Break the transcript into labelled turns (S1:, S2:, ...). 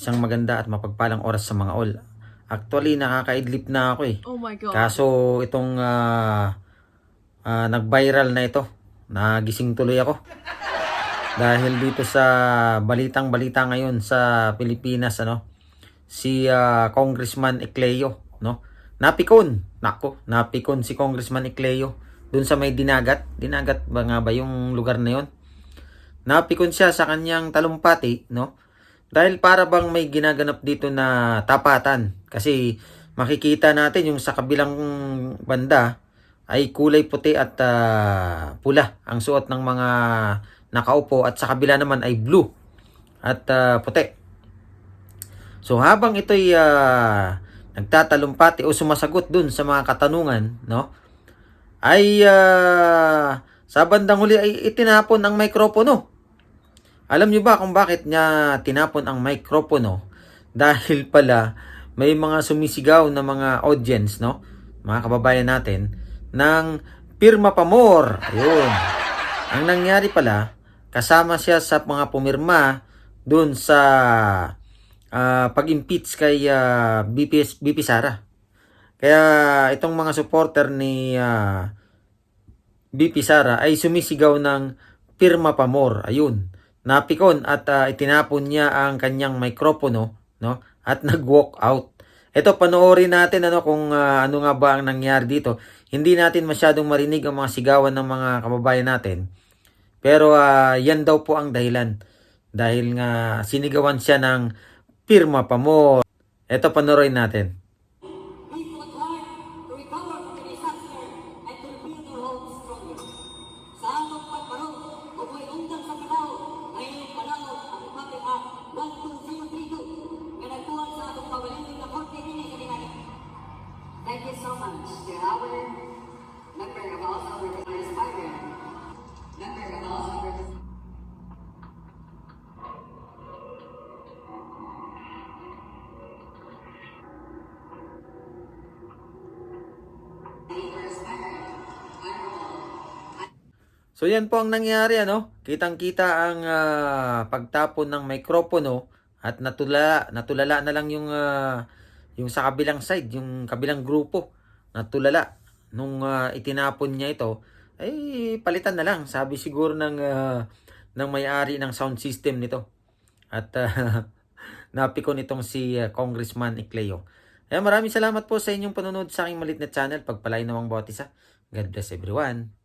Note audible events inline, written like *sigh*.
S1: isang maganda at mapagpalang oras sa mga all. Actually, nakakaidlip na ako eh.
S2: Oh my god.
S1: Kaso itong ah, ah, nag-viral na ito, nagising tuloy ako. Dahil dito sa balitang balita ngayon sa Pilipinas ano, si ah, Congressman Ecleo, no? Napikon, nako, napikon si Congressman Ecleo dun sa may dinagat. Dinagat ba nga ba yung lugar na yon? Napikon siya sa kanyang talumpati, no? Dahil para bang may ginaganap dito na tapatan. Kasi makikita natin yung sa kabilang banda ay kulay puti at ah, pula ang suot ng mga nakaupo at sa kabila naman ay blue at ah, puti. So habang ito'y ah, nagtatalumpati o sumasagot dun sa mga katanungan, no? Ay ah, sa bandang huli ay itinapon ang mikropono. Alam niyo ba kung bakit niya tinapon ang mikropono? *laughs* Dahil pala may mga sumisigaw na mga audience, no? Mga kababayan natin ng pirma pamor. Ayun. Ang nangyari pala, kasama siya sa mga pumirma dun sa ah, pag-impeach kay ah, BP, BP Sara. Kaya itong mga supporter ni ah, BP Sara ay sumisigaw ng pirma pamor. Ayun. Napikon at ah, itinapon niya ang kanyang mikropono, no? At *laughs* nag-walk out. Ito panoorin natin ano kung ah, ano nga ba ang nangyari dito. Hindi natin masyadong marinig ang mga sigawan ng mga kababayan natin. Pero ah, yan daw po ang dahilan. Dahil nga sinigawan siya ng pirma pamor. Ito panoorin natin.
S3: Much to member of House of Representatives, Byron, member of House of
S1: So yan po ang nangyari ano. Kitang-kita ang ah, pagtapon ng mikropono at natulala natulala na lang yung ah, yung sa kabilang side, yung kabilang grupo. Natulala nung ah, itinapon niya ito. Ay palitan na lang, sabi siguro ng ah, ng may-ari ng sound system nito. At ah, *laughs* napikon itong si ah, Congressman Ecleo. Kaya maraming salamat po sa inyong panonood sa aking malit na channel. Pagpalain nawang bawat isa. God bless everyone.